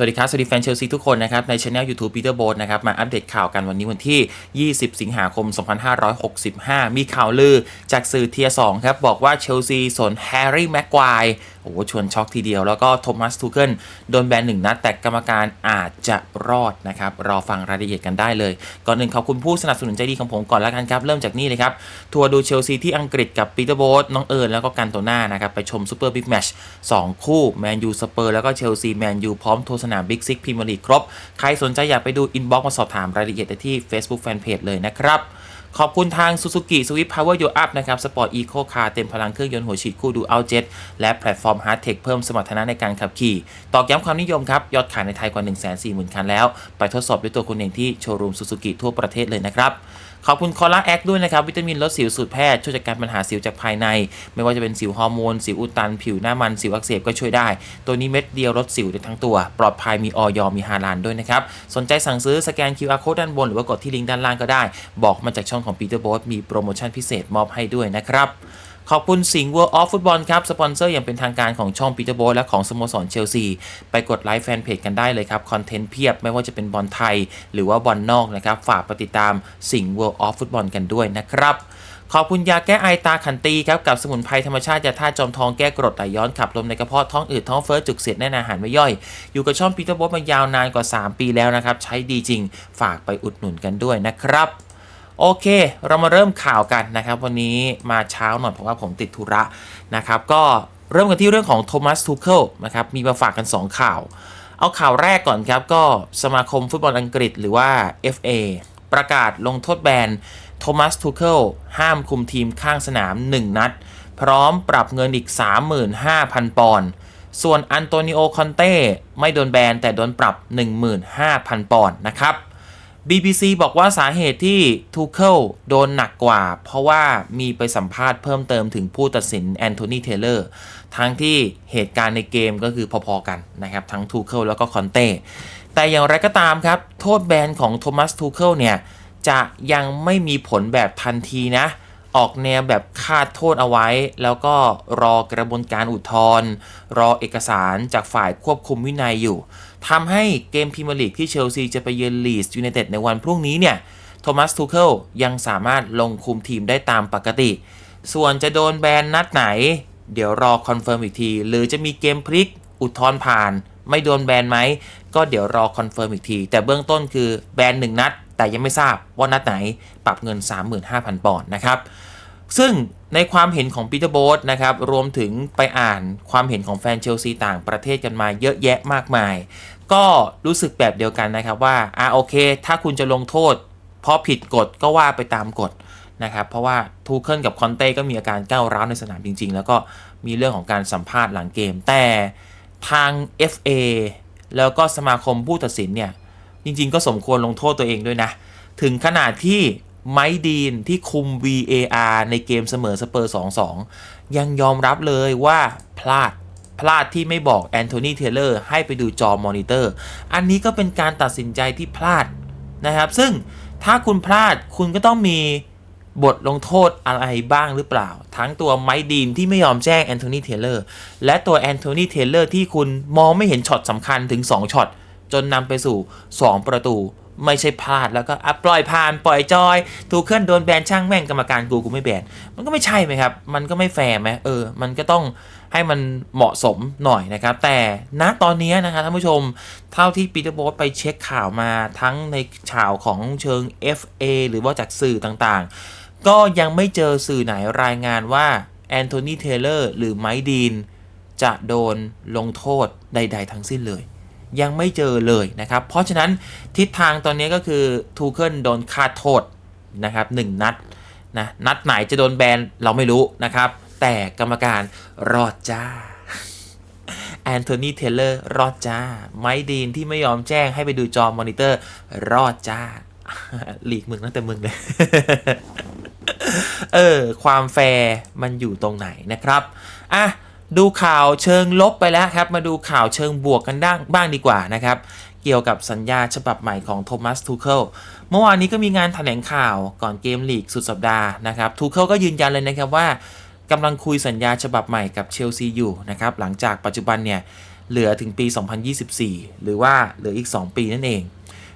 สวัสดีครับ สวัสดีแฟนเชลซีทุกคนนะครับ ในช anel YouTube Peter b o นะครับ มาอัปเดตข่าวกันวันนี้วันที่ 20 สิงหาคม 2565 มีข่าวลือจากสื่อเทียสองครับ บอกว่าเชลซีสนแฮร์รี่แม็กควาย อ้โหชวนช็อกทีเดียว แล้วก็โทมัสทูเกิลโดนแบนหนึ่งนัด แต่กรรมการอาจจะรอดนะครับ รอฟังรายละเอียดกันได้เลย ก่อนหนึ่งขอบคุณผู้สนับสนุนใจดีของผมก่อนแล้วกันครับ เริ่มจากนี่เลยครับ ทัวร์ดูเชลซีที่อังกฤษกับปีเตอร์โบสน้องเอิญแล้วก็กันโตน่านะครับ ไปชมซูเปอร์บิ๊กแมช2คู่แมนยูสเปอร์แล้วก็เชลซีแมนยูพร้อมทัวร์สนามบิ๊กซิกพรีเมียร์ลีกครบใครสนใจอยากไปดูอินบ็อกซ์มาสอบถามรายละเอียดได้ที่ Facebook Fanpage เลยนะครับ ขอบคุณทาง Suzuki Swift Power Your Up นะครับสปอร์ตอีโคคาร์เต็มพลังเครื่องยนต์หัวฉีดคู่ดูเอาเจ็ตและแพลตฟอร์ม Hard Tech เพิ่มสมรรถนะในการขับขี่ ตอกย้ำความนิยมครับ ยอดขายในไทยกว่า 140,000 คันแล้ว ไปทดสอบด้วยตัวคุณเองที่โชว์รูม Suzuki ทั่วประเทศเลยนะครับ ขอบคุณคอล่าแอคด้วยนะครับ วิตามินลดสิวสูตรแพทย์ช่วยจัดการปัญหาสิวจากภายใน ไม่ว่าจะเป็นสิวฮอร์โมน สิวอุดตัน ผิวหน้ามัน สิวอักเสบก็ช่วยได้ ตัวนี้เม็ดเดียวลดสิวได้ทั้งตัว ปลอดภัยมีออยมีฮาลานด้วยนะครับ สนใจสั่งซื้อสแกน QR code ด้านบน หรือว่ากดที่ลิงก์ด้านล่างก็ได้ บอกมาจากช่องของปีเตอร์บอสมีโปรโมชั่นพิเศษมอบให้ด้วยนะครับ ขอบคุณสิงห์ World of Football ครับ สปอนเซอร์อย่างเป็นทางการของช่องปีเตอร์โบและของสโมสรเชลซี ไปกดไลค์แฟนเพจกันได้เลยครับ คอนเทนต์เพียบไม่ว่าจะเป็นบอลไทย หรือว่าบอลนอกนะครับ ฝากไปติดตามสิงห์ World of Football กันด้วยนะครับขอบคุณยาแก้ไอตาขันตีครับกับสมุนไพรธรรมชาติยาธาตุจอมทองแก้กรดไหลย้อนขับลมในกระเพาะท้องอืดท้องเฟ้อจุกเสียดแน่นอาหารไม่ย่อย อยู่กับช่องปีเตอร์โบมายาวนานกว่า 3 ปีแล้วนะครับ ใช้ดีจริง ฝากไปอุดหนุนกันด้วยนะครับ โอเค เรามาเริ่มข่าวกันนะครับ วันนี้มาเช้าหน่อยเพราะว่าผมติดธุระนะครับ ก็เริ่มกันที่เรื่องของโทมัสทูเคิลนะครับ มีมาฝากกัน 2 ข่าว เอาข่าวแรกก่อนครับ ก็สมาคมฟุตบอลอังกฤษหรือว่า FA ประกาศลงโทษแบนโทมัสทูเคิลห้ามคุมทีมข้างสนาม 1 นัด พร้อมปรับเงินอีก 35,000 ปอนด์ส่วนอันโตนิโอคอนเต้ไม่โดนแบนแต่โดนปรับ 15,000 ปอนด์นะครับ BBC บอกว่าสาเหตุที่ทูเคิลโดนหนักกว่า เพราะว่ามีไปสัมภาษณ์เพิ่มเติมถึงผู้ตัดสินแอนโทนีเทเลอร์ทั้งที่เหตุการณ์ในเกมก็คือพอๆกันนะครับ ทั้งทูเคิลแล้วก็คอนเต้แต่อย่างไรก็ตามครับ โทษแบนของโทมัสทูเคิลเนี่ย จะยังไม่มีผลแบบทันทีนะ ออกแนวแบบคาดโทษเอาไว้ แล้วก็รอกระบวนการอุทธรณ์รอเอกสารจากฝ่ายควบคุมวินัยอยู่ ทำให้เกมพรีเมียร์ลีกที่เชลซีจะไปเยือนลีสยูไนเต็ดในวันพรุ่งนี้เนี่ยโทมัสทูเคิลยังสามารถลงคุมทีมได้ตามปกติ ส่วนจะโดนแบนนัดไหน เดี๋ยวรอคอนเฟิร์มอีกที หรือจะมีเกมพลิกอุทธรณ์ผ่าน ไม่โดนแบนไหม ก็เดี๋ยวรอคอนเฟิร์มอีกที แต่เบื้องต้นคือแบนหนึ่งนัด แต่ยังไม่ทราบว่านัดไหนปรับเงิน 35,000 ปอนด์นะครับซึ่ง ในความเห็นของปีเตอร์โบสนะครับรวมถึงไปอ่านความเห็นของแฟนเชลซีต่างประเทศกันมาเยอะแยะมากมาย ก็รู้สึกแบบเดียวกันนะครับว่าอ่าโอเค ถ้าคุณจะลงโทษ เพราะผิดกฎก็ว่าไปตามกฎนะครับเพราะว่าทูเคิลกับคอนเต้ก็มีอาการก้าวร้าวในสนามจริง ๆ แล้วก็มีเรื่องของการสัมภาษณ์หลังเกม แต่ทาง FA แล้วก็สมาคมผู้ตัดสินเนี่ยจริง ๆ ก็สมควรลงโทษตัวเองด้วยนะ ถึงขนาดที่ ไมดีนที่คุม VAR ในเกมเสมอสเปอร์ 2-2 ยังยอมรับเลยว่าพลาดพลาดที่ไม่บอกแอนโทนีเทเลอร์ให้ไปดูจอมอนิเตอร์ อันนี้ก็เป็นการตัดสินใจที่พลาดนะครับ ซึ่งถ้าคุณพลาดคุณก็ต้องมีบทลงโทษอะไรบ้างหรือเปล่า ทั้งตัวไมดีนที่ไม่ยอมแจ้งแอนโทนีเทเลอร์และตัวแอนโทนีเทเลอร์ที่คุณมองไม่เห็นช็อตสำคัญถึง 2ช็อตจนนำไปสู่ 2 ประตู ไม่ใช่พลาดแล้วก็อะปล่อยผ่านปล่อยจอยถูกเคลื่อนโดนแบนช่างแม่งกรรมการกูกูไม่แบนมันก็ไม่ใช่ไหมครับ มันก็ไม่แฟร์ไหมเออ มันก็ต้องให้มันเหมาะสมหน่อยนะครับ แต่ณตอนนี้นะครับท่านผู้ชมเท่าที่ปีเตอร์โบสไปเช็คข่าวมาทั้งในข่าวของเชิง FA หรือว่าจากสื่อต่างๆ ก็ยังไม่เจอสื่อไหนรายงานว่าแอนโทนีเทเลอร์หรือไมค์ดีนจะโดนลงโทษใด ๆ ทั้งสิ้นเลย ยังไม่เจอเลยนะครับ เพราะฉะนั้นทิศทางตอนนี้ก็คือทูเคิลโดนคาโทษนะครับหนึ่งนัดนะนัดไหนจะโดนแบนเราไม่รู้นะครับ แต่กรรมการรอดจ้าแอนโทนีเทเลอร์รอดจ้า ไมดีนที่ไม่ยอมแจ้งให้ไปดูจอมอนิเตอร์ รอดจ้าหลีกมึงตั้งแต่มึงเลย เออ ความแฟร์มันอยู่ตรงไหนนะครับ อะ ดูข่าวเชิงลบไปแล้วครับ มาดูข่าวเชิงบวกกันด้างบ้างดีกว่านะครับ เกี่ยวกับสัญญาฉบับใหม่ของโทมัสทูเคิลเมื่อวานนี้ก็มีงานแถลงข่าวก่อนเกมลีกสุดสัปดาห์นะครับทูเคิลก็ยืนยันเลยนะครับว่ากำลังคุยสัญญาฉบับใหม่กับเชลซีอยู่นะครับหลังจากปัจจุบันเนี่ยเหลือถึงปี 2024 หรือว่าเหลืออีก 2 ปีนั่นเอง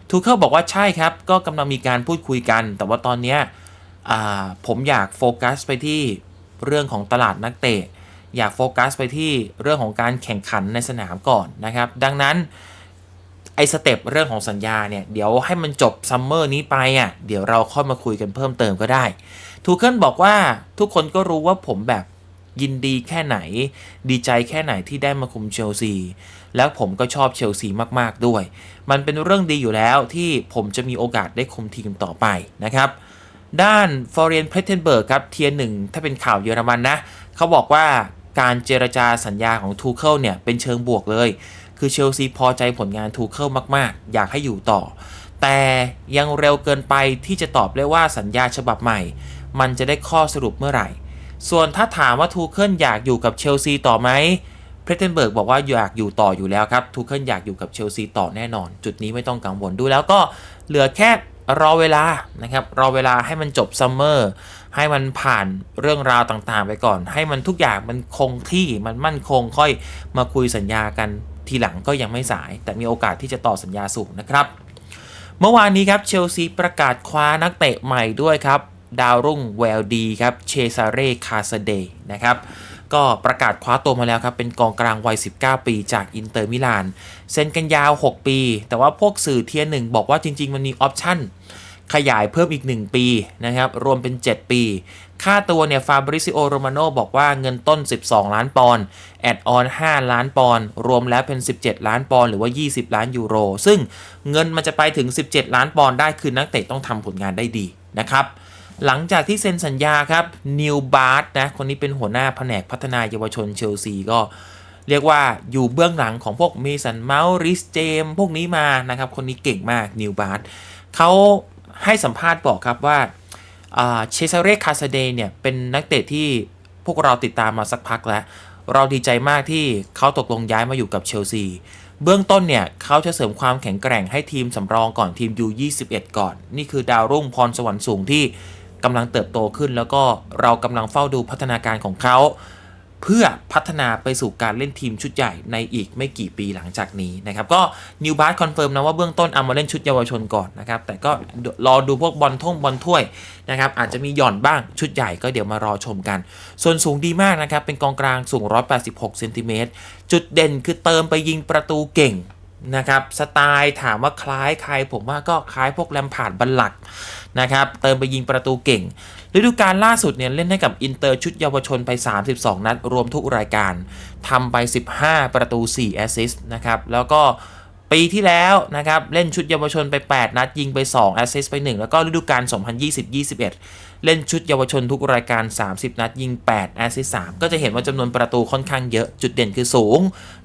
ทูเคิลบอกว่าใช่ครับ ก็กำลังมีการพูดคุยกัน แต่ว่าตอนนี้ผมอยากโฟกัสไปที่เรื่องของตลาดนักเตะ อยากโฟกัสไปที่เรื่องของการแข่งขันในสนามก่อนนะครับ ดังนั้นไอสเต็ปเรื่องของสัญญาเนี่ยเดี๋ยวให้มันจบซัมเมอร์นี้ไปอะเดี๋ยวเราค่อยมาคุยกันเพิ่มเติมก็ได้ทูเคิลบอกว่าทุกคนก็รู้ว่าผมแบบยินดีแค่ไหน ดีใจแค่ไหนที่ได้มาคุมเชลซี แล้วผมก็ชอบเชลซีมาก ๆ ด้วย มันเป็นเรื่องดีอยู่แล้วที่ผมจะมีโอกาสได้คุมทีมต่อไปนะครับ ด้านฟอร์เรนเพลเทนเบิร์กครับเทียร์หนึ่งถ้าเป็นข่าวเยอรมันนะ เขาบอกว่า การเจรจาสัญญาของทูเคิลเนี่ยเป็นเชิงบวกเลย คือเชลซีพอใจผลงานทูเคิลมาก ๆ อยากให้อยู่ต่อ แต่ยังเร็วเกินไปที่จะตอบได้ว่าสัญญาฉบับใหม่ มันจะได้ข้อสรุปเมื่อไหร่ ส่วนถ้าถามว่าทูเคิลอยากอยู่กับเชลซีต่อไหมเพลเทนเบิร์กบอกว่าอยากอยู่ต่ออยู่แล้วครับทูเคิลอยากอยู่กับเชลซีต่อแน่นอน จุดนี้ไม่ต้องกังวลดูแล้วก็เหลือแค่รอเวลานะครับรอเวลาให้มันจบซัมเมอร์ ให้มันผ่านเรื่องราวต่างๆ ไปก่อน ให้มันทุกอย่างมันคงที่มันมั่นคงค่อยมาคุยสัญญากันทีหลังก็ยังไม่สาย แต่มีโอกาสที่จะต่อสัญญาสูงนะครับ เมื่อวานนี้ครับเชลซีประกาศคว้านักเตะใหม่ด้วยครับ ดาวรุ่งแวลดีครับเชซาเร่คาสเดย์นะครับก็ประกาศคว้าตัวมาแล้วครับ เป็นกองกลางวัย 19 ปีจากอินเตอร์มิลานเซ็นกันยาว 6 ปี แต่ว่าพวกสื่อเทียร์หนึ่งบอกว่าจริง ๆ มันมีออปชั่น ขยายเพิ่มอีก 1 ปีนะครับ รวมเป็น 7 ปี ค่าตัวเนี่ยฟาบริซิโอโรมาโนบอกว่าเงินต้น 12 ล้านปอนด์แอดออน 5 ล้านปอนด์รวมแล้วเป็น 17 ล้านปอนด์หรือว่า 20 ล้านยูโร ซึ่งเงินมันจะไปถึง 17 ล้านปอนด์ได้คือนักเตะต้องทำผลงานได้ดีนะครับหลังจากที่เซ็นสัญญาครับนิวบาร์ตนะคนนี้เป็นหัวหน้าแผนกพัฒนาเยาวชนเชลซีก็เรียกว่าอยู่เบื้องหลังของพวกเมสันเมาริสเจม พวกนี้มานะครับ คนนี้เก่งมากนิวบาร์ตเขา ให้สัมภาษณ์บอกครับว่าเชซาเรคาซาเดเนี่ยเป็นนักเตะที่พวกเราติดตามมาสักพักแล้ว เราดีใจมากที่เขาตกลงย้ายมาอยู่กับเชลซี เบื้องต้นเนี่ยเขาจะเสริมความแข็งแกร่งให้ทีมสำรองก่อนทีม U21 ก่อน นี่คือดาวรุ่งพรสวรรค์สูงที่กำลังเติบโตขึ้น แล้วก็เรากำลังเฝ้าดูพัฒนาการของเขา เพื่อพัฒนาไปสู่การเล่นทีมชุดใหญ่ในอีกไม่กี่ปีหลังจากนี้นะครับ ก็นิวบาร์คอนเฟิร์มนะว่าเบื้องต้นเอามาเล่นชุดเยาวชนก่อนนะครับ แต่ก็รอดูพวกบอลท่งบอลถ้วยนะครับ อาจจะมีหย่อนบ้างชุดใหญ่ก็เดี๋ยวมารอชมกัน ส่วนสูงดีมากนะครับ เป็นกองกลางสูง 186เซนติเมตรจุดเด่นคือเติมไปยิงประตูเก่ง นะครับสไตล์ถามว่าคล้ายใคร ผมว่าก็คล้ายพวกแลมพาร์ดบัลลักนะครับเติมไปยิงประตูเก่งฤดูกาลล่าสุดเนี่ยเล่นให้กับอินเตอร์ชุดเยาวชนไป 32 นัด รวมทุกรายการทำไป 15 ประตู 4 แอสซิสต์นะครับแล้วก็ปีที่แล้วนะครับเล่นชุดเยาวชนไป 8 นัด ยิงไป 2 แอสซิสต์ไป 1 แล้วก็ฤดูกาล 2020-21 เล่นชุดเยาวชนทุกรายการ 30 นัด ยิง 8 แอสซิสต์3ก็จะเห็นว่าจำนวนประตูค่อนข้างเยอะจุดเด่นคือสูง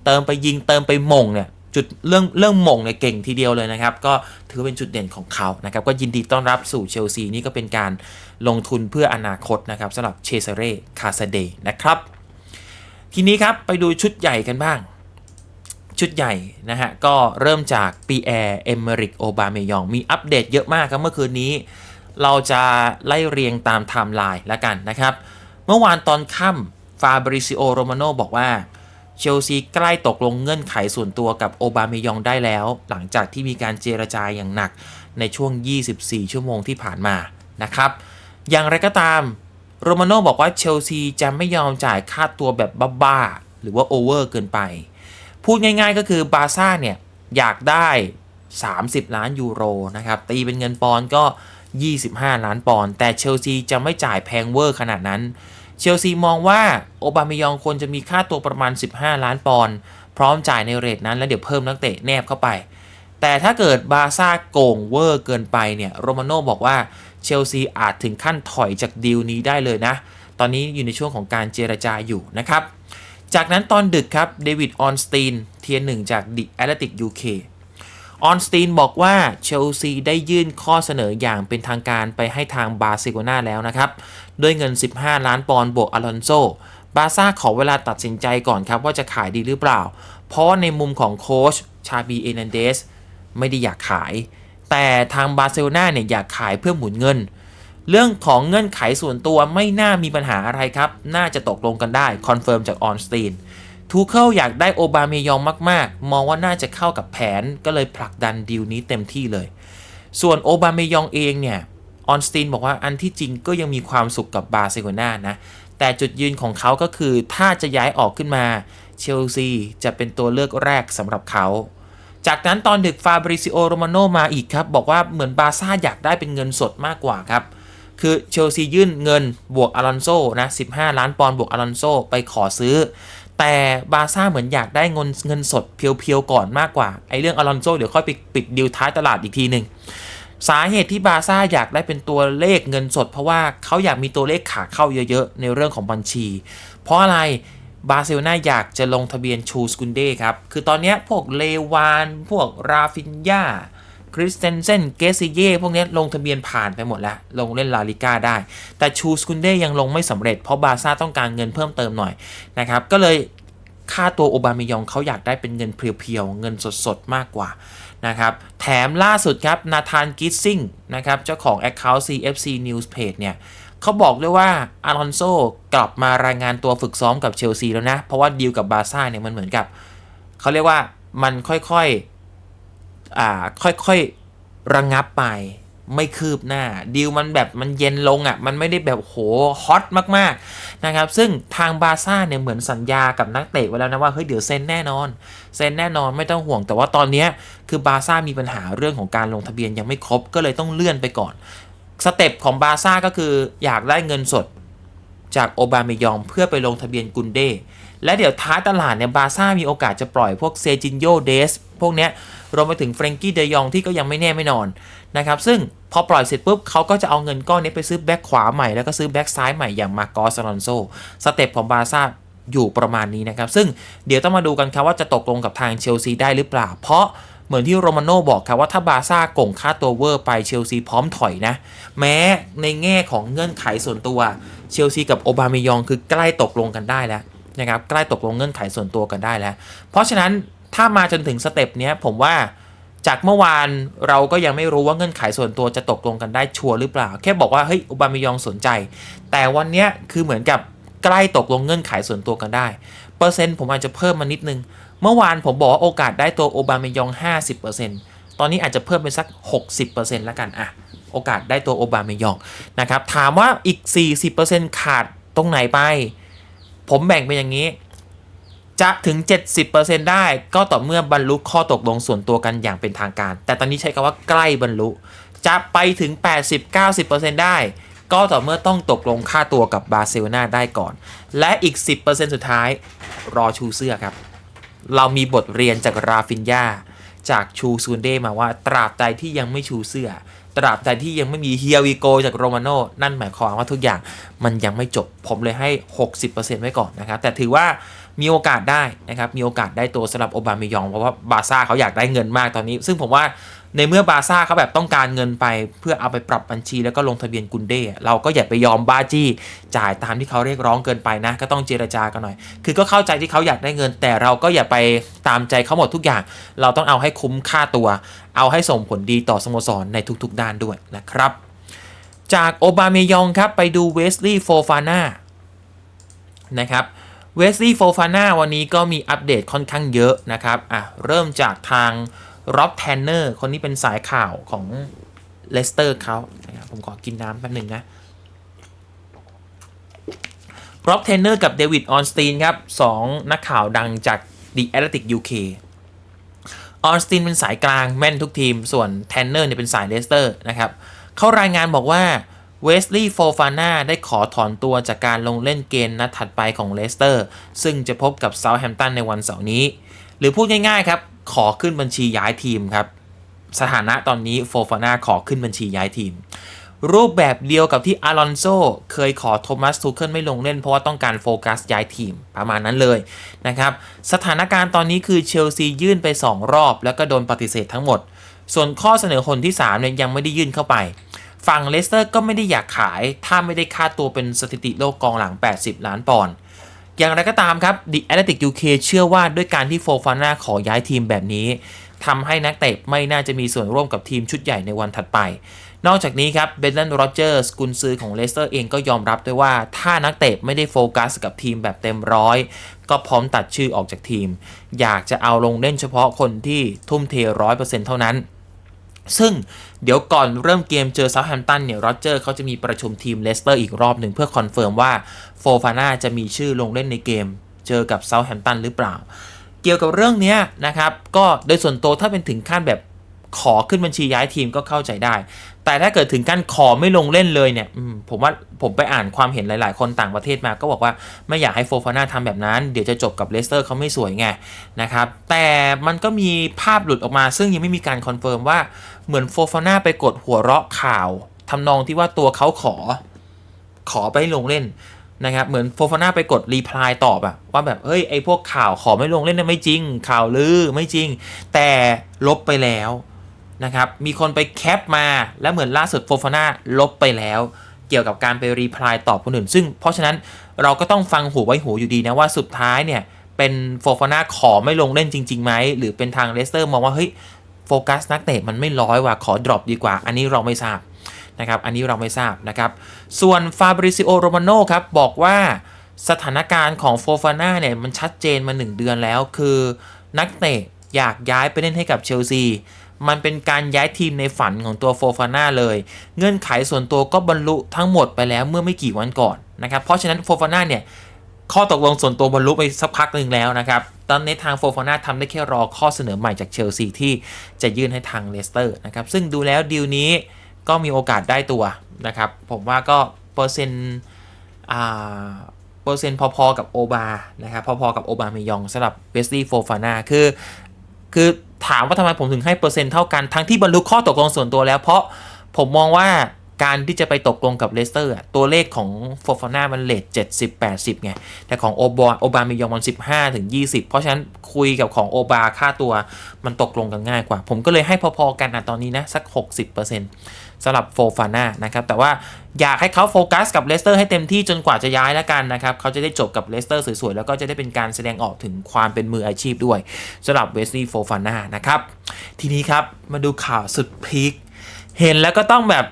เติมไปยิงเติมไปมงเนี่ย จุดเรื่องเรื่องมงเนี่ยเก่งทีเดียวเลยนะครับ ก็ถือเป็นจุดเด่นของเขานะครับ ก็ยินดีต้อนรับสู่เชลซีนี่ก็เป็นการลงทุนเพื่ออนาคตนะครับสำหรับเชซเร่คาซาเดนะครับ ทีนี้ครับไปดูชุดใหญ่กันบ้าง ชุดใหญ่นะฮะ ก็เริ่มจากปีแอร์เอเมริกโอบาเมยองมีอัปเดตเยอะมากครับเมื่อคืนนี้ เราจะไล่เรียงตามไทม์ไลน์แล้วกันนะครับ เมื่อวานตอนค่ำฟาบริซิโอโรมาโนบอกว่า เชลซีใกล้ตกลงเงื่อนไขส่วนตัวกับโอบาเมยองได้แล้ว หลังจากที่มีการเจรจาอย่างหนักในช่วง 24 ชั่วโมงที่ผ่านมานะครับ อย่างไรก็ตามโรมาโน่บอกว่าเชลซีจะไม่ยอมจ่ายค่าตัวแบบบ้าๆหรือว่าโอเวอร์เกินไป พูดง่ายๆก็คือบาซ่าเนี่ย อยากได้ 30 ล้านยูโรนะครับ ตีเป็นเงินปอนก็ 25 ล้านปอนแต่เชลซีจะไม่จ่ายแพงเวอร์ขนาดนั้น เชลซีมองว่าโอบาเมยองควรจะมีค่าตัวประมาณ 15 ล้านปอนด์พร้อมจ่ายในเรทนั้นแล้วเดี๋ยวเพิ่มนักเตะแนบเข้าไป แต่ถ้าเกิดบาซ่าโกงเวอร์เกินไปเนี่ยโรมาโน่บอกว่าเชลซีอาจถึงขั้นถอยจากดีลนี้ได้เลยนะ ตอนนี้อยู่ในช่วงของการเจรจาอยู่นะครับ จากนั้นตอนดึกครับเดวิดออนสตีนเทียนหนึ่งจากดิแอตเลติกยูเค ออนสตีนบอกว่าเชลซีได้ยื่นข้อเสนออย่างเป็นทางการไปให้ทางบาร์เซโลนาแล้วนะครับ ด้วยเงิน 15 ล้านปอนด์บวกอลอนโซ บาซ่าขอเวลาตัดสินใจก่อนครับว่าจะขายดีหรือเปล่า เพราะในมุมของโค้ชชาบีเอนันเดสไม่ได้อยากขาย แต่ทางบาร์เซโลนาเนี่ยอยากขายเพื่อหมุนเงิน เรื่องของเงื่อนไขส่วนตัวไม่น่ามีปัญหาอะไรครับ น่าจะตกลงกันได้คอนเฟิร์มจากออนสตีน ทูเคิลอยากได้โอบาเมยองมาก ๆ มองว่าน่าจะเข้ากับแผนก็เลยผลักดันดีลนี้เต็มที่เลย ส่วนโอบาเมยองเองเนี่ยออนสตีนบอกว่าอันที่จริงก็ยังมีความสุขกับบาร์เซโลนานะ แต่จุดยืนของเขาก็คือถ้าจะย้ายออกขึ้นมาเชลซีจะเป็นตัวเลือกแรกสำหรับเขา จากนั้นตอนดึกฟาบริซิโอโรมาโนมาอีกครับ บอกว่าเหมือนบาซ่าอยากได้เป็นเงินสดมากกว่าครับ คือเชลซียื่นเงินบวกอลอนโซนะ 15 ล้านปอนด์บวกอลอนโซไปขอซื้อ แต่บาซ่าเหมือนอยากได้เงินเงินสดเพียวๆก่อนมากกว่า ไอ้เรื่องอลอนโซเดี๋ยวค่อยไปปิดดีลท้ายตลาดอีกทีหนึ่งสาเหตุที่บาซ่าอยากได้เป็นตัวเลขเงินสด เพราะว่าเขาอยากมีตัวเลขขาเข้าเยอะๆ ในเรื่องของบัญชี เพราะอะไรบาร์เซโลนาอยากจะลงทะเบียนชูสกุนเดครับ คือตอนนี้พวกเลวาน พวกราฟินยา คริสเตนเซนเกซิเย่พวกนี้ลงทะเบียนผ่านไปหมดแล้ว ลงเล่นลาลิก้าได้ แต่ชูสกุนเดยังลงไม่สำเร็จเพราะบาซ่าต้องการเงินเพิ่มเติมหน่อยนะครับ ก็เลยค่าตัวโอบามายองเขาอยากได้เป็นเงินเพียวๆ เงินสดๆ มากกว่านะครับ แถมล่าสุดครับนาธานกิสซิงนะครับ เจ้าของ Account CFC News Page เนี่ยเขาบอกด้วยว่าอารอนโซกลับมารายงานตัวฝึกซ้อมกับเชลซีแล้วนะ เพราะว่าดีลกับบาซ่าเนี่ยมันเหมือนกับ เขาเรียกว่ามันค่อยๆ อ่าค่อยๆระงงับไป ไม่คืบหน้าดีลมันแบบมันเย็นลงอะ่ะ มันไม่ได้แบบโหฮอตมากๆนะครับ ซึ่งทางบาซ่าเนี่ยเหมือนสัญญากับนักเตะไว้แล้วนะว่าเฮ้ยเดี๋ยวเซ็นแน่นอน เซ็นแน่นอนไม่ต้องห่วง แต่ว่าตอนนี้คือบาซ่ามีปัญหาเรื่องของการลงทะเบียนยังไม่ครบก็เลยต้องเลื่อนไปก่อนสเต็ปของบาซ่าก็คืออยากได้เงินสดจากโอบามยองเพื่อไปลงทะเบียนกุนเดและเดี๋ยวท้ายตลาดเนี่ยบาซ่ามีโอกาสจะปล่อยพวกเซจินโยเดส พวกเนี้ย รวมไปถึงเฟรงกี้เดยองที่ก็ยังไม่แน่ไม่นอนนะครับซึ่งพอปล่อยเสร็จปุ๊บเขาก็จะเอาเงินก้อนนี้ไปซื้อแบ็คขวาใหม่แล้วก็ซื้อแบ็คซ้ายใหม่อย่างมาโกอสลอนโซสเต็ปของบาซ่าอยู่ประมาณนี้นะครับ ซึ่งเดี๋ยวต้องมาดูกันครับว่าจะตกลงกับทางเชลซีได้หรือเปล่า เพราะเหมือนที่โรมาโน่บอกครับว่าถ้าบาซ่าก่งค่าตัวเวอร์ไปเชลซีพร้อมถอยนะ แม้ในแง่ของเงื่อนไขส่วนตัวเชลซีกับโอบามายองคือใกล้ตกลงกันได้แล้วนะครับใกล้ตกลงเงื่อนไขส่วนตัวกันได้แล้ว เพราะฉะนั้น ถ้ามาจนถึงสเต็ปเนี้ยผมว่าจากเมื่อวานเราก็ยังไม่รู้ว่าเงื่อนไขส่วนตัวจะตกลงกันได้ชัวร์หรือเปล่า แค่บอกว่าเฮ้ยโอบามายองสนใจ แต่วันเนี้ยคือเหมือนกับใกล้ตกลงเงื่อนไขส่วนตัวกันได้ เปอร์เซ็นต์ผมอาจจะเพิ่มมานิดนึง เมื่อวานผมบอกว่าโอกาสได้ตัวโอบามายอง 50%ตอนนี้อาจจะเพิ่มเป็นสัก 60%แล้วกันอะโอกาสได้ตัวโอบามายองนะครับถามว่าอีก 40%ขาดตรงไหนไป ผมแบ่งเป็นอย่างนี้ จะถึง 70%ได้ก็ต่อเมื่อบรรลุข้อตกลงส่วนตัวกันอย่างเป็นทางการ แต่ตอนนี้ใช้คำว่าใกล้บรรลุ จะไปถึง 80-90%ได้ ก็ต่อเมื่อต้องตกลงค่าตัวกับบาร์เซโลนาได้ก่อน และอีก 10%สุดท้ายรอชูเสื้อครับ เรามีบทเรียนจากราฟินยาจากชูซูนเดมาว่าตราบใดที่ยังไม่ชูเสื้อ ตราบใดที่ยังไม่มีเฮียวิโกจากโรมาโน่นั่นหมายความว่าทุกอย่างมันยังไม่จบผมเลยให้ 60%ไว้ก่อนนะครับแต่ถือว่า มีโอกาสได้นะครับมีโอกาสได้ตัวสำหรับโอบามายอง เพราะว่าบาซ่าเขาอยากได้เงินมากตอนนี้ ซึ่งผมว่าในเมื่อบาซ่าเขาแบบต้องการเงินไป เพื่อเอาไปปรับบัญชีแล้วก็ลงทะเบียนกุนเด้เราก็อย่าไปยอมบ้าจี้ จ่ายตามที่เขาเรียกร้องเกินไปนะ ก็ต้องเจรจากันหน่อย คือก็เข้าใจที่เขาอยากได้เงิน แต่เราก็อย่าไปตามใจเขาหมดทุกอย่าง เราต้องเอาให้คุ้มค่าตัว เอาให้ส่งผลดีต่อสโมสรในทุกๆด้านด้วยนะครับ จากโอบาเมยองครับไปดูเวสลีย์โฟฟาน่านะครับ เวสลีย์โฟฟาน่าวันนี้ก็มีอัปเดตค่อนข้างเยอะนะครับอะเริ่มจากทางร็อบแทนเนอร์คนนี้เป็นสายข่าวของเลสเตอร์เขาผมขอกินน้ำแป๊บหนึ่งนะร็อบแทนเนอร์กับเดวิดออนสตีนครับสองนักข่าวดังจาก The Athletic UK ออนสตีนเป็นสายกลางแม่นทุกทีม ส่วนแทนเนอร์เนี่ยเป็นสายเลสเตอร์นะครับเขารายงานบอกว่า เวสลีย์โฟฟาน่าได้ขอถอนตัวจากการลงเล่นเกมนัดถัดไปของเลสเตอร์ ซึ่งจะพบกับเซาท์แฮมป์ตันในวันเสาร์นี้ หรือพูดง่ายๆครับ ขอขึ้นบัญชีย้ายทีมครับ สถานะตอนนี้โฟฟาน่าขอขึ้นบัญชีย้ายทีม รูปแบบเดียวกับที่อารอนโซเคยขอโทมัสทูเคิลไม่ลงเล่นเพราะว่าต้องการโฟกัสย้ายทีมประมาณนั้นเลยนะครับ สถานการณ์ตอนนี้คือเชลซียื่นไป 2 รอบ แล้วก็โดนปฏิเสธทั้งหมด ส่วนข้อเสนอคนที่3เนี่ยยังไม่ได้ยื่นเข้าไป ฝั่งเลสเตอร์ก็ไม่ได้อยากขาย ถ้าไม่ได้ค่าตัวเป็นสถิติโลกกองหลัง 80 ล้านปอนด์อย่างไรก็ตามครับ The Athletic UK เชื่อว่าด้วยการที่โฟฟาน่าขอย้ายทีมแบบนี้ทำให้นักเตะไม่น่าจะมีส่วนร่วมกับทีมชุดใหญ่ในวันถัดไป นอกจากนี้ครับเบนเลนโรเจอร์สกุนซือของเลสเตอร์เองก็ยอมรับด้วยว่า ถ้านักเตะไม่ได้โฟกัสกับทีมแบบเต็มร้อย ก็พร้อมตัดชื่อออกจากทีม อยากจะเอาลงเล่นเฉพาะคนที่ทุ่มเทร้อยเปอร์เซ็นต์เท่านั้น ซึ่งเดี๋ยวก่อนเริ่มเกมเจอเซาท์แฮมป์ตันเนี่ยโรเจอร์เขาจะมีประชุมทีมเลสเตอร์อีกรอบหนึ่งเพื่อคอนเฟิร์มว่าโฟฟาน่าจะมีชื่อลงเล่นในเกม เจอกับเซาท์แฮมป์ตันหรือเปล่า เกี่ยวกับเรื่องนี้นะครับ ก็โดยส่วนตัวถ้าเป็นถึงขั้นแบบ ขอขึ้นบัญชีย้ายทีมก็เข้าใจได้ แต่ถ้าเกิดถึงการขอไม่ลงเล่นเลยเนี่ยผมว่าผมไปอ่านความเห็นหลาย ๆ คนต่างประเทศมาก็บอกว่าไม่อยากให้โฟฟาน่าทำแบบนั้น เดี๋ยวจะจบกับเลสเตอร์เขาไม่สวยไงนะครับ แต่มันก็มีภาพหลุดออกมา ซึ่งยังไม่มีการคอนเฟิร์มว่าเหมือนโฟฟาน่าไปกดหัวเราะข่าวทำนองที่ว่าตัวเขาขอ ขอไปลงเล่นนะครับเหมือนโฟฟาน่าไปกดรีพลายตอบอะว่าแบบเฮ้ยไอพวกข่าวขอไม่ลงเล่นนี่ไม่จริง ข่าวลือไม่จริง แต่ลบไปแล้ว นะครับ มีคนไปแคปมา แล้วเหมือนล่าสุดโฟฟาน่าลบไปแล้ว เกี่ยวกับการไปรีプライตอบคนอื่น ซึ่งเพราะฉะนั้นเราก็ต้องฟังหูไว้หูอยู่ดีนะว่าสุดท้ายเนี่ย เป็นโฟฟาน่าขอไม่ลงเล่นจริงๆไหม หรือเป็นทางเลสเตอร์มองว่าเฮ้ยโฟกัสนักเตะมันไม่ร้อยว่ะขอดรอปดีกว่า อันนี้เราไม่ทราบ นะครับ อันนี้เราไม่ทราบนะครับ ส่วนฟาบริซิโอโรมาโนครับ บอกว่าสถานการณ์ของโฟฟาน่าเนี่ย มันชัดเจนมา 1 เดือนแล้ว คือนักเตะอยากย้ายไปเล่นให้กับเชลซี มันเป็นการย้ายทีมในฝันของตัวโฟฟาน่าเลย เงื่อนไขส่วนตัวก็บรรลุทั้งหมดไปแล้วเมื่อไม่กี่วันก่อนนะครับ เพราะฉะนั้นโฟฟาน่าเนี่ยข้อตกลงส่วนตัวบรรลุไปสักพักหนึ่งแล้วนะครับ ตอนนี้ทางโฟฟาน่าทำได้แค่รอข้อเสนอใหม่จากเชลซีที่จะยื่นให้ทางเลสเตอร์นะครับ ซึ่งดูแล้วดีลนี้ก็มีโอกาสได้ตัวนะครับ ผมว่าก็เปอร์เซ็นต์อ่าเปอร์เซ็นต์พอๆกับโอบานะครับ พอๆกับโอบาเมยองสำหรับเวสลีย์โฟฟาน่าคือ คือถามว่าทำไมผมถึงให้เปอร์เซ็นต์เท่ากันทั้งที่บรรลุข้อตกลงส่วนตัวแล้ว เพราะผมมองว่า การที่จะไปตกลงกับเลสเตอร์ตัวเลขของโฟฟาน่ามันเลท70 80ไง แต่ของโอบาโอบามียองมัน15ถึง20เพราะฉะนั้นคุยกับของโอบาค่าตัวมันตกลงกันง่ายกว่า ผมก็เลยให้พอๆกันอะตอนนี้นะ สัก60%สำหรับโฟฟาน่านะครับ แต่ว่าอยากให้เขาโฟกัสกับเลสเตอร์ให้เต็มที่จนกว่าจะย้ายแล้วกันนะครับ เขาจะได้จบกับเลสเตอร์สวยๆ แล้วก็จะได้เป็นการแสดงออกถึงความเป็นมืออาชีพด้วยสำหรับเวสลีย์โฟฟาน่านะครับ ทีนี้ครับมาดูข่าวสุดพีคเห็นแล้วก็ต้องแบบ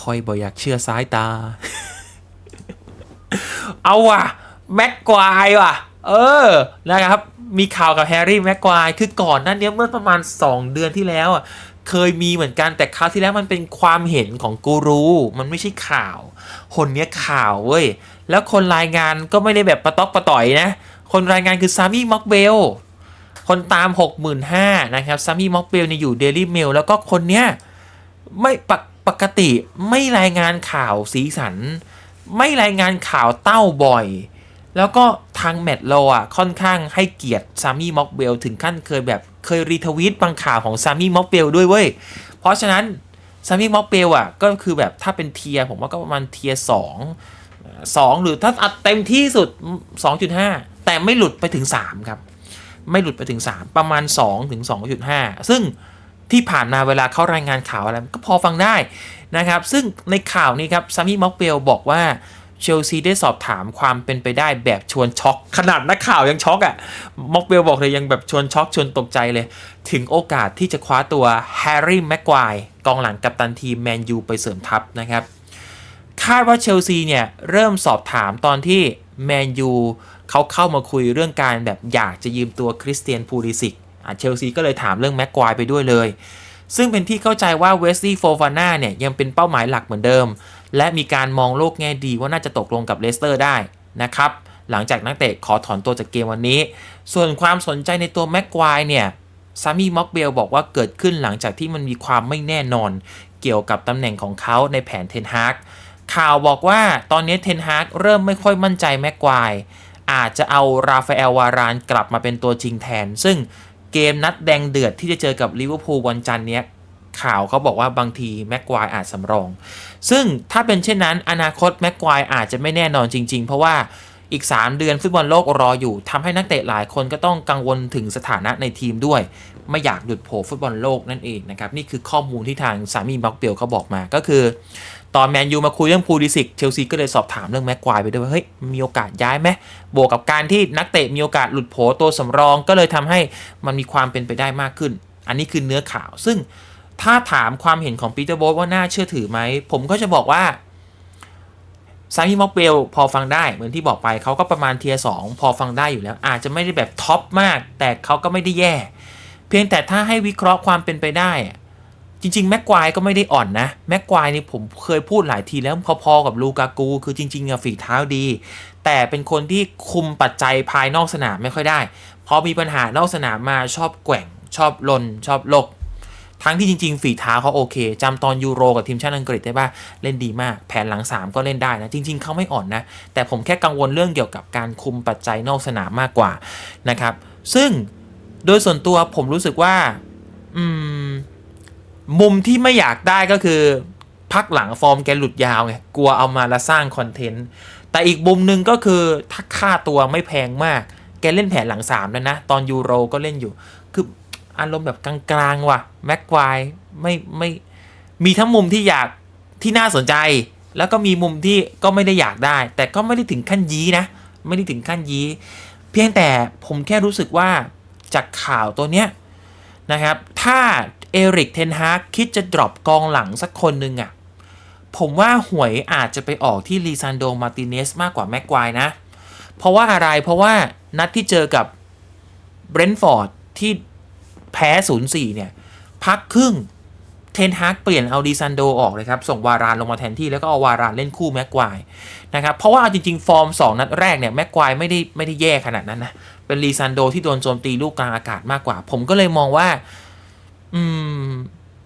คอยบ่อยากเชื่อสายตา เอาว่ะ แม็กควายว่ะ เออ นะครับ มีข่าวกับแฮร์รี่แม็กควาย คือก่อนนั้นเนี้ยเมื่อประมาณ 2 เดือนที่แล้วอะ เคยมีเหมือนกัน แต่คราวที่แล้วมันเป็นความเห็นของกูรู มันไม่ใช่ข่าว คนเนี้ยข่าวเว้ย แล้วคนรายงานก็ไม่ได้แบบประตอกประต่อยนะ คนรายงานคือซามี่ม็อกเบล คนตาม 65,000นะครับ ซามี่ม็อกเบลเนี่ยอยู่เดลี่เมล แล้วก็คนเนี้ยไม่ปัก ปกติไม่รายงานข่าวสีสัน ไม่รายงานข่าวเต้าบ่อย แล้วก็ทางแมตโลอะค่อนข้างให้เกียรติซามี่ม็อกเบลถึงขั้นเคยแบบเคยรีทวีตบางข่าวของซามี่ม็อกเบลด้วยเว้ย เพราะฉะนั้นซามี่ม็อกเบลอะก็คือแบบถ้าเป็นเทียผมว่าก็ประมาณเทียสองสองหรือถ้าอัดเต็มที่สุด 2.5 แต่ไม่หลุดไปถึง 3 ครับ ไม่หลุดไปถึง 3 ประมาณ 2 ถึง 2.5 ซึ่ง ที่ผ่านมาเวลาเข้ารายงานข่าวอะไรก็พอฟังได้นะครับ ซึ่งในข่าวนี้ครับซามี่ม็อกเบลบอกว่าเชลซีได้สอบถามความเป็นไปได้แบบชวนช็อก ขนาดนักข่าวยังช็อกอะ่ะม็อกเบลบอกเลยยังแบบชวนช็อกชวนตกใจเลย ถึงโอกาสที่จะคว้าตัวแฮร์รี่แม็กควายกองหลังกัปตันทีมแมนยูไปเสริมทัพนะครับ คาดว่าเชลซีเนี่ย เริ่มสอบถามตอนที่แมนยูเขาเข้ามาคุยเรื่องการแบบอยากจะยืมตัวคริสเตียนพูลิสิก เชลซีก็เลยถามเรื่องแม็กควายไปด้วยเลย ซึ่งเป็นที่เข้าใจว่าเวสลีย์โฟฟาน่าเนี่ยยังเป็นเป้าหมายหลักเหมือนเดิม และมีการมองโลกแง่ดีว่าน่าจะตกลงกับเลสเตอร์ได้นะครับหลังจากนักเตะขอถอนตัวจากเกมวันนี้ ส่วนความสนใจในตัวแม็กควายเนี่ยซามี่ม็อกเบลบอกว่าเกิดขึ้นหลังจากที่มันมีความไม่แน่นอน เกี่ยวกับตำแหน่งของเขาในแผนเทนฮากข่าวบอกว่าตอนนี้เทนฮากเริ่มไม่ค่อยมั่นใจแม็กควายอาจจะเอาราฟาเอลวารานกลับมาเป็นตัวจริงแทน ซึ่ง เกมนัดแดงเดือดที่จะเจอกับลิเวอร์พูลวันจันทร์เนี้ยข่าวเขาบอกว่าบางทีแม็กควายอาจสำรอง ซึ่งถ้าเป็นเช่นนั้นอนาคตแม็กควายอาจจะไม่แน่นอนจริง ๆ เพราะว่าอีก 3 เดือนฟุตบอลโลกรออยู่ทำให้นักเตะหลายคนก็ต้องกังวลถึงสถานะในทีมด้วย ไม่อยากหลุดโผฟุตบอลโลกนั่นเองนะครับ นี่คือข้อมูลที่ทางสามีบ็อกเบลเขาบอกมาก็คือ ตอนแมนยูมาคุยเรื่องพูดิสิกเชลซีก็เลยสอบถามเรื่องแม็กควายไปด้วยว่าเฮ้ยมีโอกาสย้ายไหมบวกกับการที่นักเตะมีโอกาสหลุดโผตัวสำรองก็เลยทำให้มันมีความเป็นไปได้มากขึ้น อันนี้คือเนื้อข่าว ซึ่งถ้าถามความเห็นของปีเตอร์โบสว่าน่าเชื่อถือไหม ผมก็จะบอกว่าซามี่ม็อกเบลพอฟังได้เหมือนที่บอกไปเขาก็ประมาณเทียสองพอฟังได้อยู่แล้ว อาจจะไม่ได้แบบท็อปมาก แต่เขาก็ไม่ได้แย่ เพียงแต่ถ้าให้วิเคราะห์ความเป็นไปได้อะ จริง ๆ แม็กควายก็ไม่ได้อ่อนนะ แม็กควายนี่ผมเคยพูดหลายทีแล้วพอๆกับลูกากู คือจริงๆอะฝีเท้าดี แต่เป็นคนที่คุมปัจจัยภายนอกสนามไม่ค่อยได้ พอมีปัญหานอกสนามมาชอบแกว่ง ชอบลน ชอบลก ทั้งที่จริง ๆ ฝีเท้าเขาโอเคจำตอนยูโรกับทีมชาติอังกฤษได้ป่ะ เล่นดีมาก แผนหลัง 3 ก็เล่นได้นะ จริง ๆเขาไม่อ่อนนะ แต่ผมแค่กังวลเรื่องเกี่ยวกับการคุมปัจจัยนอกสนามมากกว่านะครับ ซึ่งโดยส่วนตัวผมรู้สึกว่า อืม มุมที่ไม่อยากได้ก็คือ พักหลังฟอร์มแกหลุดยาวไงกลัวเอามาแล้วสร้างคอนเทนต์แต่อีกมุมหนึ่งก็คือถ้าค่าตัวไม่แพงมาก แกเล่นแผนหลังสามแล้วนะ ตอนยูโรก็เล่นอยู่ คืออารมณ์แบบกลางๆว่ะแม็กควายไม่ไม่มีทั้งมุมที่อยากที่น่าสนใจ แล้วก็มีมุมที่ก็ไม่ได้อยากได้ แต่ก็ไม่ได้ถึงขั้นยี้นะ ไม่ได้ถึงขั้นยี้เพียงแต่ผมแค่รู้สึกว่าจากข่าวตัวเนี้ยนะครับ ถ้า เอริกเทนฮากคิดจะดรอปกองหลังสักคนหนึ่งอะ่ะ ผมว่าหวยอาจจะไปออกที่ลีซานโดมาร์ติเนสมากกว่าแม็กควายนะ เพราะว่าอะไรเพราะว่านัดที่เจอกับเบรนท์ฟอร์ดที่แพ้0-4เนี่ย พักครึ่งเทนฮากเปลี่ยนเอาดีซันโดออกเลยครับ ส่งวารานลงมาแทนที่ แล้วก็เอาวารานเล่นคู่แม็กควายนะครับ เพราะว่าเอาจริง ๆ ฟอร์ม 2 นัดแรกเนี่ยแม็กควายไม่ได้ไม่ได้แย่ขนาดนั้นนะ เป็นลีซันโดที่โดนโจมตีลูกกลางอากาศมากกว่า ผมก็เลยมองว่า อืม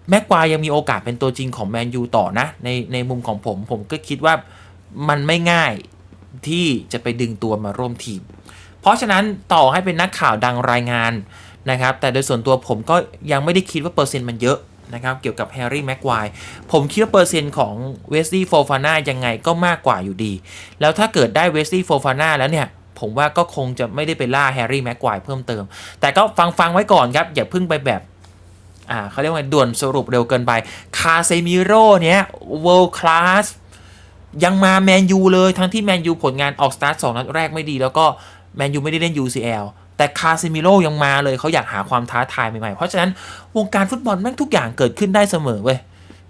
แม็กควายยังมีโอกาสเป็นตัวจริงของแมนยูต่อนะ ในในมุมของผม ผมก็คิดว่ามันไม่ง่ายที่จะไปดึงตัวมาร่วมทีม เพราะฉะนั้นต่อให้เป็นนักข่าวดังรายงานนะครับ แต่โดยส่วนตัวผมก็ยังไม่ได้คิดว่าเปอร์เซ็นต์มันเยอะนะครับ เกี่ยวกับแฮร์รี่แม็กควายผมคิดว่าเปอร์เซ็นต์ของเวสลีย์โฟฟาน่ายังไงก็มากกว่าอยู่ดี แล้วถ้าเกิดได้เวสลีย์โฟฟาน่าแล้วเนี่ย ผมว่าก็คงจะไม่ได้ไปล่าแฮร์รี่แม็กควายเพิ่มเติม แต่ก็ฟังฟังไว้ก่อนครับ อย่าเพิ่งไปแบบ อ่าเขาเรียกว่าด่วนสรุปเร็วเกินไป คาเซมิโร่เนี้ย world class ยังมาแมนยูเลยทั้งที่แมนยูผลงานออกสตาร์ทสองนัดแรกไม่ดี แล้วก็แมนยูไม่ได้เล่น UCL แต่คาเซมิโร่ยังมาเลยเขาอยากหาความท้าทายใหม่ๆ เพราะฉะนั้นวงการฟุตบอลแม่งทุกอย่างเกิดขึ้นได้เสมอเว้ย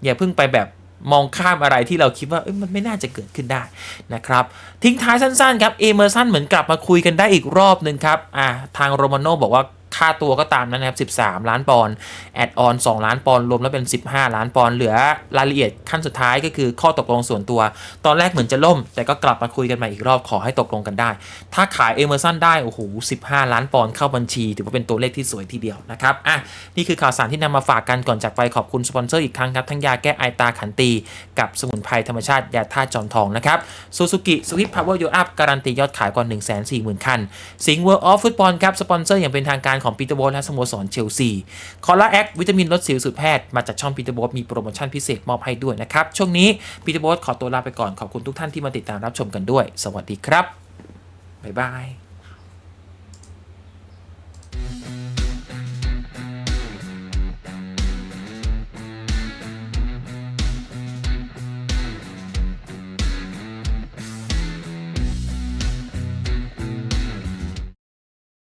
อย่าเพิ่งไปแบบมองข้ามอะไรที่เราคิดว่ามันไม่น่าจะเกิดขึ้นได้นะครับ ทิ้งท้ายสั้นๆครับ เอเมอร์สันเหมือนกลับมาคุยกันได้อีกรอบหนึ่งครับอ่าทางโรมาโน่บอกว่า ค่าตัวก็ตามนั้นนะครับ 13 ล้านปอนด์แอดออน 2 ล้านปอนด์รวมแล้วเป็น 15 ล้านปอนด์เหลือรายละเอียดขั้นสุดท้ายก็คือข้อตกลงส่วนตัว ตอนแรกเหมือนจะล่ม แต่ก็กลับมาคุยกันใหม่อีกรอบขอให้ตกลงกันได้ ถ้าขายเอเมอร์สันได้ โอ้โห 15 ล้านปอนด์เข้าบัญชี ถือว่าเป็นตัวเลขที่สวยทีเดียวนะครับ อะ นี่คือข่าวสารที่นำมาฝากกันก่อนจากไปขอบคุณสปอนเซอร์อีกครั้งครับ ทั้งยาแก้ไอตาขันตี กับสมุนไพรธรรมชาติยาท่าจอมทองนะครับซูซูกิสวิตพาวเวอร์ยูอัพการันตียอดขายกว่า140,000คันสิงห์เวิร์ออฟฟุตบอลครับสปอนเซอร์อย่างเป็นทางการานของปีเตอร์โบสและสโมสรเชลซีคอล่าแอควิตามินลดสิวสูตรแพทย์มาจากช่องปีเตอร์โบสมีโปรโมชั่นพิเศษมอบให้ด้วยนะครับ ช่วงนี้ปีเตอร์โบสขอตัวลาไปก่อนขอบคุณทุกท่านที่มาติดตามรับชมกันด้วย สวัสดีครับบ๊ายบาย